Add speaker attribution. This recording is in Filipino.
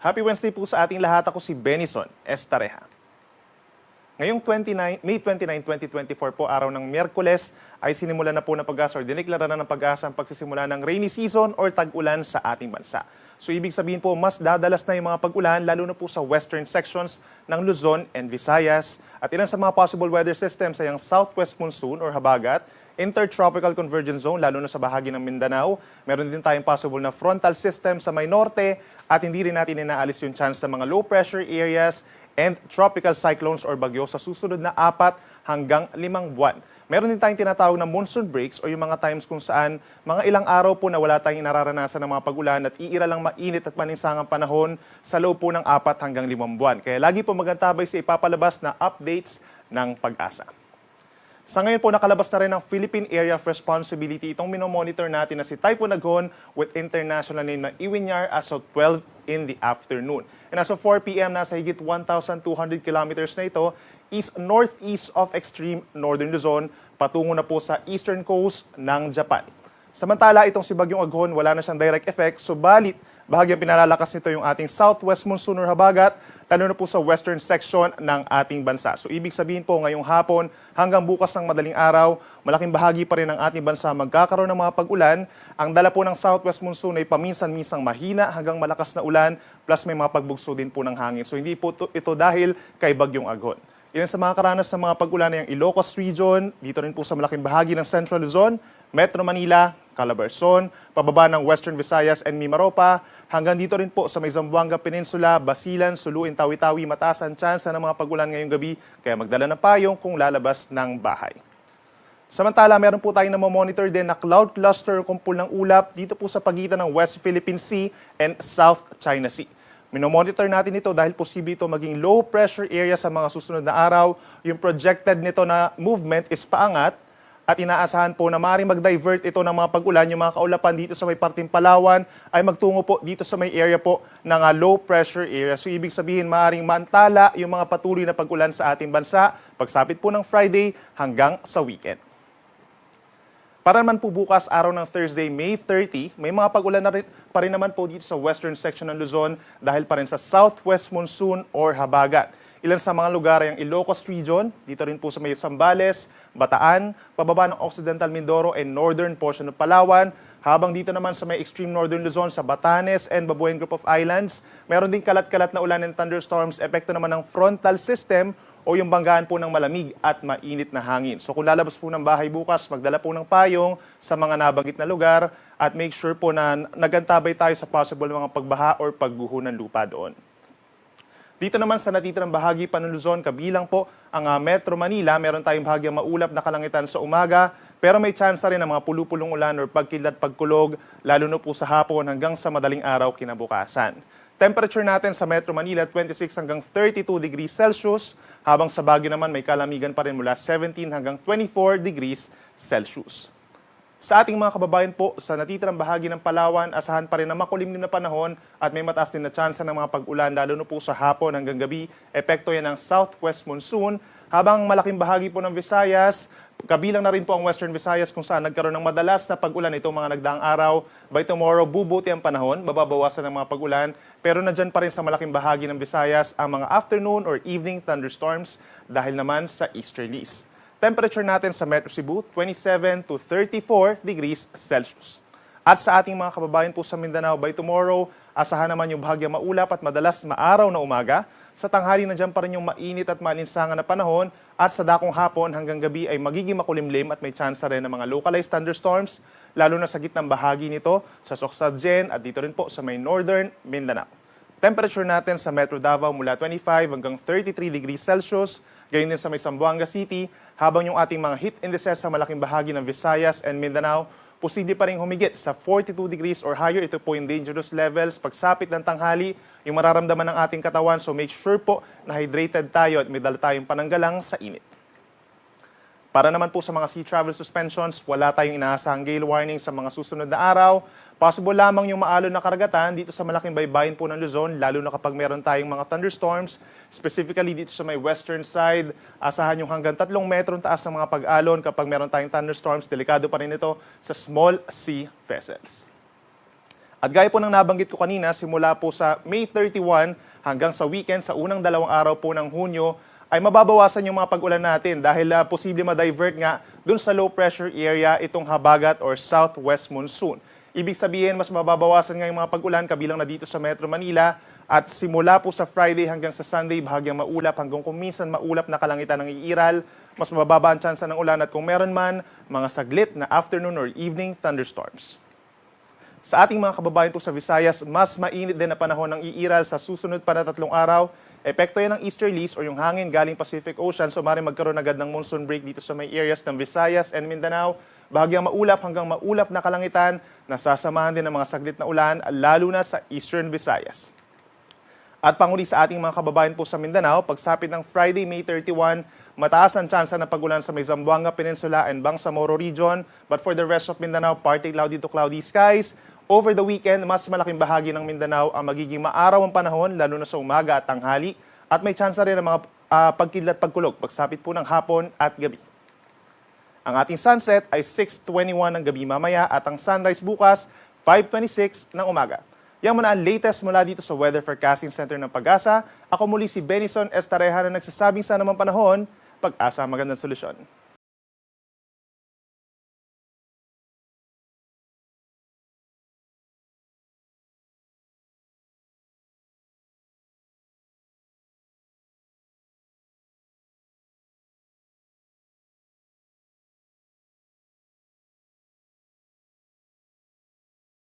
Speaker 1: Happy Wednesday po sa ating lahat. Ako si Benison Estareja. Ngayong 29, May 29, 2024 po, araw ng Miyerkules, ay sinimula na po ng pag-asa or diniklara na ng pag-asa ang pagsisimula ng rainy season or tag-ulan sa ating bansa. So ibig sabihin po, mas dadalas na yung mga pag-ulan, lalo na po sa western sections ng Luzon and Visayas. At ilan sa mga possible weather systems ay ang southwest monsoon or habagat, intertropical convergence zone, lalo na sa bahagi ng Mindanao. Meron din tayong possible na frontal system sa may norte at hindi rin natin inaalis yung chance sa mga low pressure areas and tropical cyclones or bagyo sa susunod na apat hanggang limang buwan. Meron din tayong tinatawag na monsoon breaks o yung mga times kung saan mga ilang araw po na wala tayong nararanasan ng mga pagulan at iira lang mainit at paninsangang panahon sa loob po ng apat hanggang limang buwan. Kaya lagi po magantabay sa ipapalabas na updates ng pag-asa. Sa ngayon po, nakalabas na rin ang Philippine Area of Responsibility itong minomonitor natin na si Typhoon Agon with international name na Iwinyar as of 12 in the afternoon. And as of 4 p.m., nasa higit 1,200 kilometers na ito is northeast of extreme northern Luzon patungo na po sa eastern coast ng Japan. Samantala, itong si Bagyong Aghon, wala na siyang direct effect, subalit bahagyang pinalalakas nito yung ating southwest monsoon or habagat, lalo na po sa western section ng ating bansa. So ibig sabihin po ngayong hapon hanggang bukas ng madaling araw, malaking bahagi pa rin ng ating bansa magkakaroon ng mga pag-ulan. Ang dala po ng southwest monsoon ay paminsan-minsang mahina hanggang malakas na ulan plus may mga pagbugso din po ng hangin. So hindi po to- ito dahil kay Bagyong Aghon. Ilan sa mga karanas ng mga pag-ulan ay ang Ilocos Region, dito rin po sa malaking bahagi ng Central Luzon, Metro Manila, Calabarzon, pababa ng Western Visayas and Mimaropa, hanggang dito rin po sa may Zamboanga Peninsula, Basilan, Suluin, Tawi-Tawi, mataas ang tsansa ng mga pag-ulan ngayong gabi, kaya magdala ng payong kung lalabas ng bahay. Samantala, meron po tayong namomonitor din na cloud cluster kumpul ng ulap dito po sa pagitan ng West Philippine Sea and South China Sea. Minomonitor natin ito dahil posible ito maging low pressure area sa mga susunod na araw. Yung projected nito na movement is paangat at inaasahan po na maaaring mag-divert ito ng mga pag-ulan. Yung mga kaulapan dito sa may parting Palawan ay magtungo po dito sa may area po ng ah, low pressure area. So ibig sabihin maaaring mantala yung mga patuloy na pag-ulan sa ating bansa pagsapit po ng Friday hanggang sa weekend. Para naman po bukas, araw ng Thursday, May 30, may mga pag-ulan na rin, pa rin naman po dito sa western section ng Luzon dahil pa rin sa southwest monsoon or habagat. Ilan sa mga lugar ay ang Ilocos Region, dito rin po sa may Zambales, Bataan, pababa ng Occidental Mindoro and northern portion ng Palawan, habang dito naman sa may extreme northern Luzon sa Batanes and Babuyan Group of Islands, meron din kalat-kalat na ulan and thunderstorms, epekto naman ng frontal system o yung banggaan po ng malamig at mainit na hangin. So kung lalabas po ng bahay bukas, magdala po ng payong sa mga nabanggit na lugar at make sure po na nagantabay tayo sa possible mga pagbaha or pagguho ng lupa doon. Dito naman sa natitirang bahagi pa ng Luzon, kabilang po ang ah, Metro Manila, meron tayong bahagyang maulap na kalangitan sa umaga, pero may chance rin ng mga pulupulong ulan or pagkilad pagkulog, lalo na po sa hapon hanggang sa madaling araw kinabukasan. Temperature natin sa Metro Manila, 26 hanggang 32 degrees Celsius, habang sa Baguio naman may kalamigan pa rin mula 17 hanggang 24 degrees Celsius. Sa ating mga kababayan po sa natitirang bahagi ng Palawan, asahan pa rin na makulimlim na panahon at may mataas din na tsansa ng mga pag-ulan lalo na po sa hapon hanggang gabi. Epekto yan ng southwest monsoon. Habang malaking bahagi po ng Visayas, kabilang na rin po ang Western Visayas kung saan nagkaroon ng madalas na pag-ulan itong mga nagdaang araw. By tomorrow, bubuti ang panahon, mababawasan ang mga pag-ulan. Pero nandyan pa rin sa malaking bahagi ng Visayas ang mga afternoon or evening thunderstorms dahil naman sa easterlies. Temperature natin sa Metro Cebu, 27 to 34 degrees Celsius. At sa ating mga kababayan po sa Mindanao, by tomorrow, asahan naman yung bahagyang maulap at madalas maaraw na umaga. Sa tanghali na dyan pa rin yung mainit at malinsangan na panahon at sa dakong hapon hanggang gabi ay magiging makulimlim at may chance rin ng mga localized thunderstorms, lalo na sa gitnang bahagi nito sa Soxadjen at dito rin po sa may northern Mindanao. Temperature natin sa Metro Davao mula 25 hanggang 33 degrees Celsius, gayon din sa may Zamboanga City, habang yung ating mga heat indices sa malaking bahagi ng Visayas and Mindanao, posible pa rin humigit sa 42 degrees or higher. Ito po yung dangerous levels. Pagsapit ng tanghali, yung mararamdaman ng ating katawan. So make sure po na hydrated tayo at may dala tayong pananggalang sa init. Para naman po sa mga sea travel suspensions, wala tayong inaasahang gale warning sa mga susunod na araw. Possible lamang yung maalon na karagatan dito sa malaking baybayin po ng Luzon, lalo na kapag meron tayong mga thunderstorms, specifically dito sa may western side. Asahan yung hanggang 3 metron taas ng mga pag-alon kapag meron tayong thunderstorms. Delikado pa rin ito sa small sea vessels. At gaya po ng nabanggit ko kanina, simula po sa May 31 hanggang sa weekend, sa unang dalawang araw po ng Hunyo, ay mababawasan yung mga pag-ulan natin dahil uh, posible ma-divert nga dun sa low pressure area itong habagat or southwest monsoon. Ibig sabihin, mas mababawasan nga yung mga pag-ulan kabilang na dito sa Metro Manila at simula po sa Friday hanggang sa Sunday, bahagyang maulap hanggang kung minsan maulap na kalangitan ng iiral, mas mababa ang tsansa ng ulan at kung meron man, mga saglit na afternoon or evening thunderstorms. Sa ating mga kababayan po sa Visayas, mas mainit din na panahon ng iiral sa susunod pa na tatlong araw. Epekto yan ng easterlies o yung hangin galing Pacific Ocean so maaaring magkaroon agad ng monsoon break dito sa may areas ng Visayas and Mindanao. Bahagyang maulap hanggang maulap na kalangitan, nasasamahan din ng mga saglit na ulan, lalo na sa eastern Visayas. At panguli sa ating mga kababayan po sa Mindanao, pagsapit ng Friday, May 31, mataas ang tsansa ng pagulan sa may Zamboanga Peninsula and Bangsamoro region. But for the rest of Mindanao, partly cloudy to cloudy skies. Over the weekend, mas malaking bahagi ng Mindanao ang magiging maaraw ang panahon, lalo na sa umaga at tanghali. At may tsansa rin ng mga ah, pagkidlat pagkulog, pagsapit po ng hapon at gabi. Ang ating sunset ay 6.21 ng gabi mamaya at ang sunrise bukas, 5.26 ng umaga. Yan muna ang latest mula dito sa Weather Forecasting Center ng Pag-asa. Ako muli si Benison Estareja na nagsasabing sa namang panahon, pag-asa ang magandang solusyon.